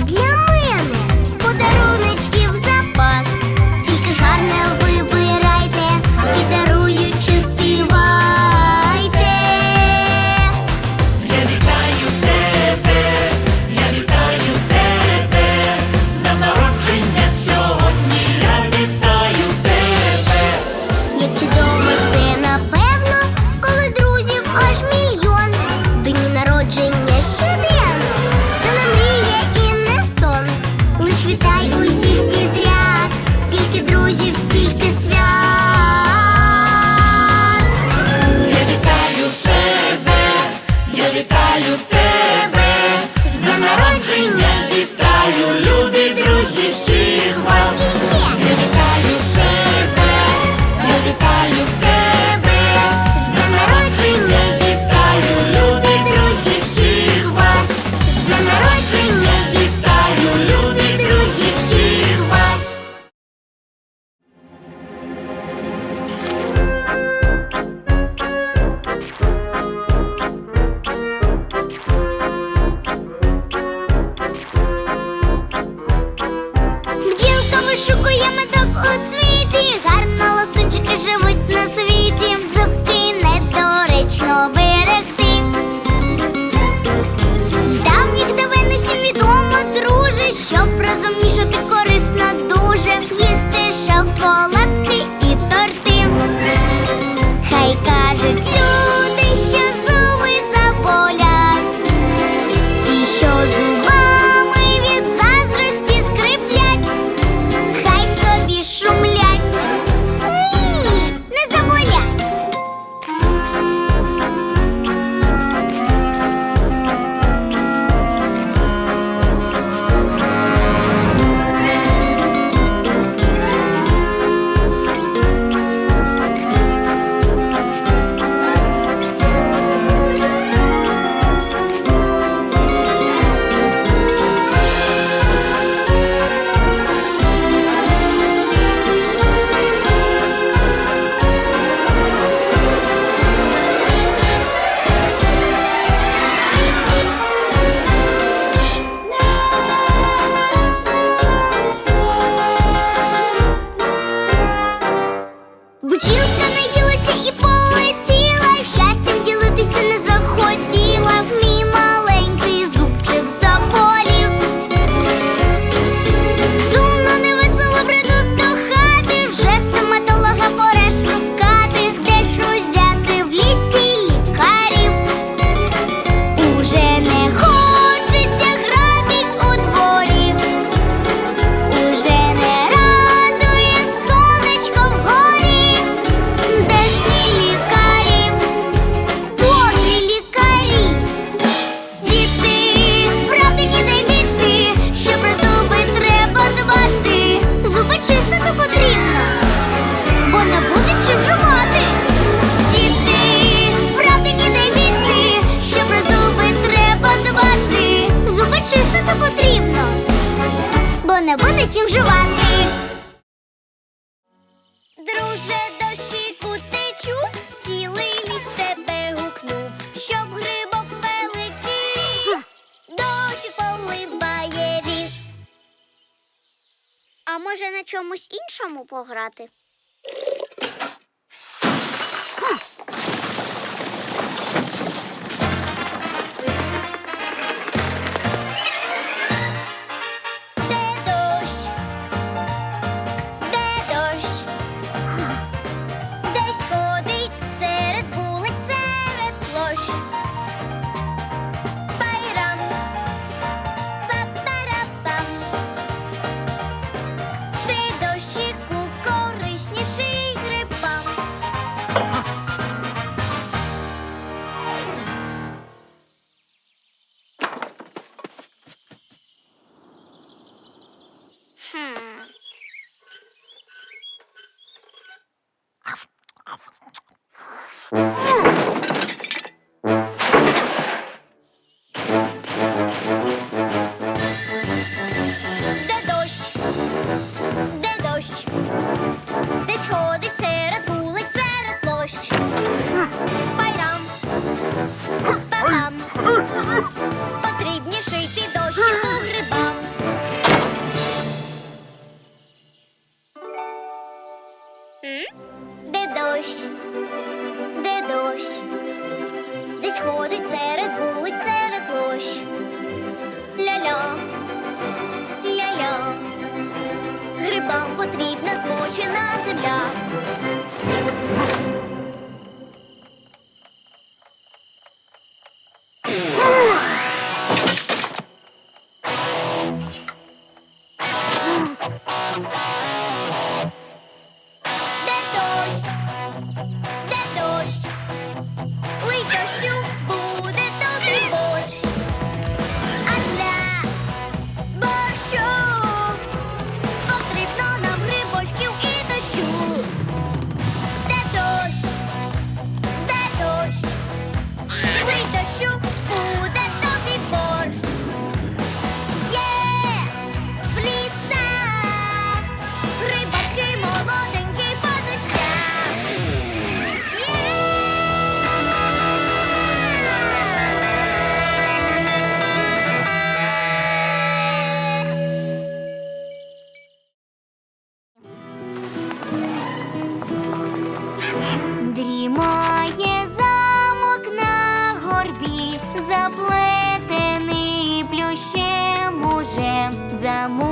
Radio. розумніша, ти корисна, дуже їсти шоколад. не буде чим жувати. Друже, дощіку, ти чув, цілий ліс тебе гукнув, щоб грибок великий, дощ поливає віз. А може на чомусь іншому пограти? Hmm. дощ, де дощ, десь ходить серед вулиць, серед площ. Ля-ля, ля-ля, грибам потрібна змочена земля. замок.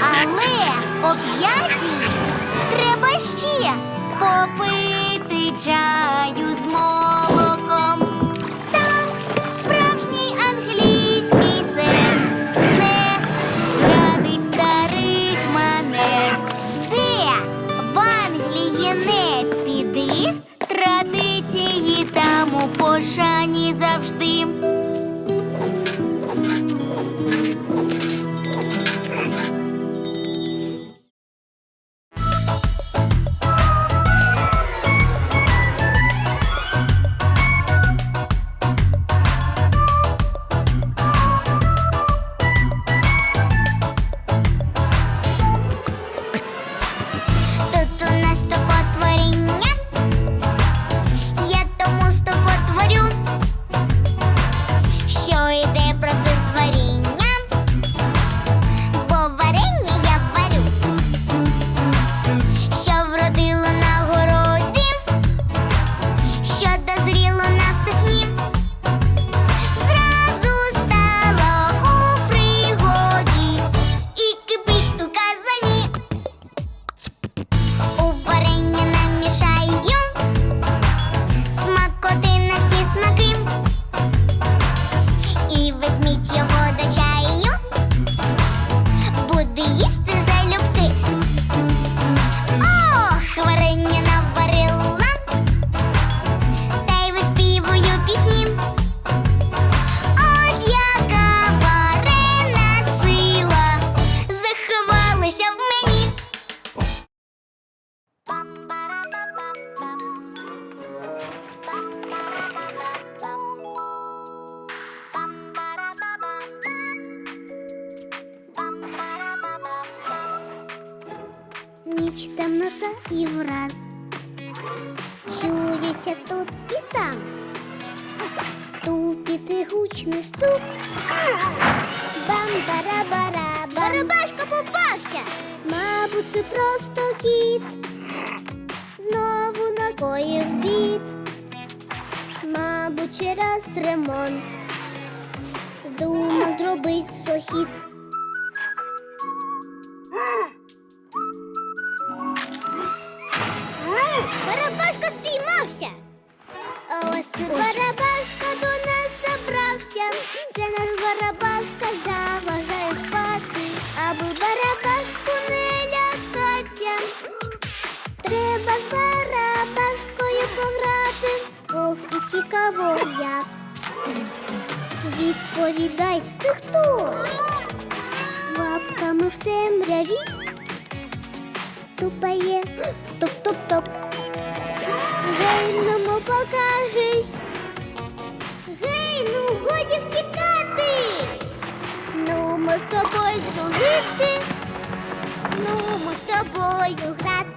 Але о треба ще попити чаю з моря. Ніч темнота і враз. Чується тут і там. Тупіт і гучний стук. Бам-бара-бара, барабашка попався. Мабуть, це просто кіт. Знову накоїв бід. Мабуть, через ремонт. Здумав зробить сохід. Барабашка спіймався. А ось барабашка до нас забрався. Це наш барабашка заважає спати, аби барабашку не лякаться. Треба з барабашкою пограти. Ох, і цікаво як. Відповідай, ти хто? Лапками в темряві тупає топ-топ-топ. Гей, ну покажись. Гей, ну годі втікати. Ну, ми з тобою дружити. Ну, ми з тобою грати.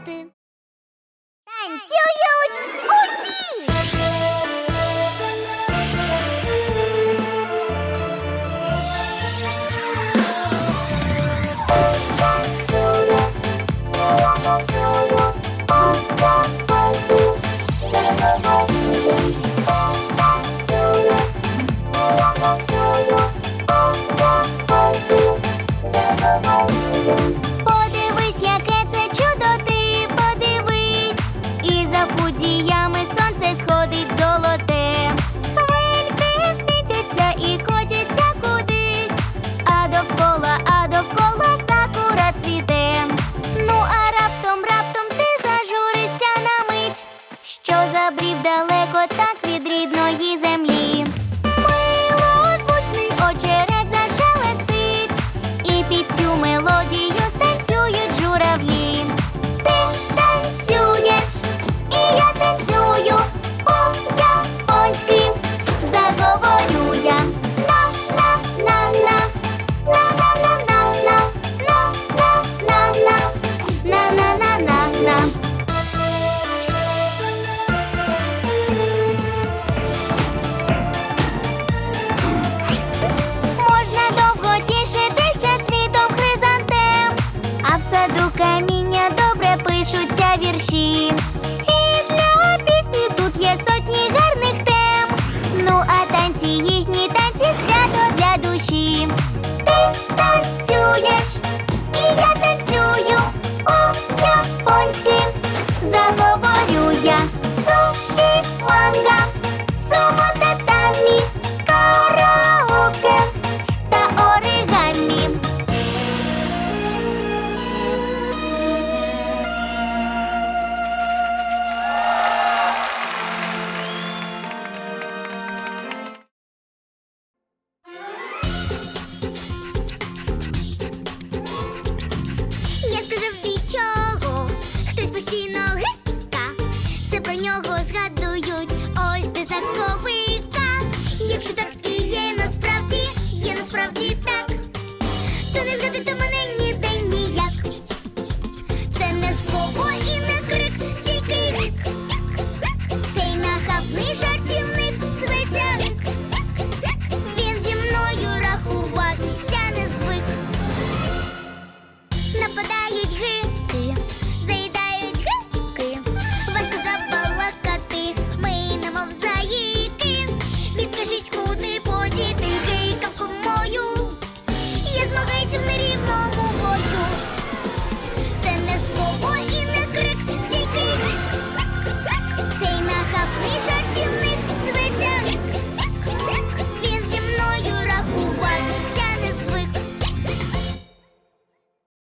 Мною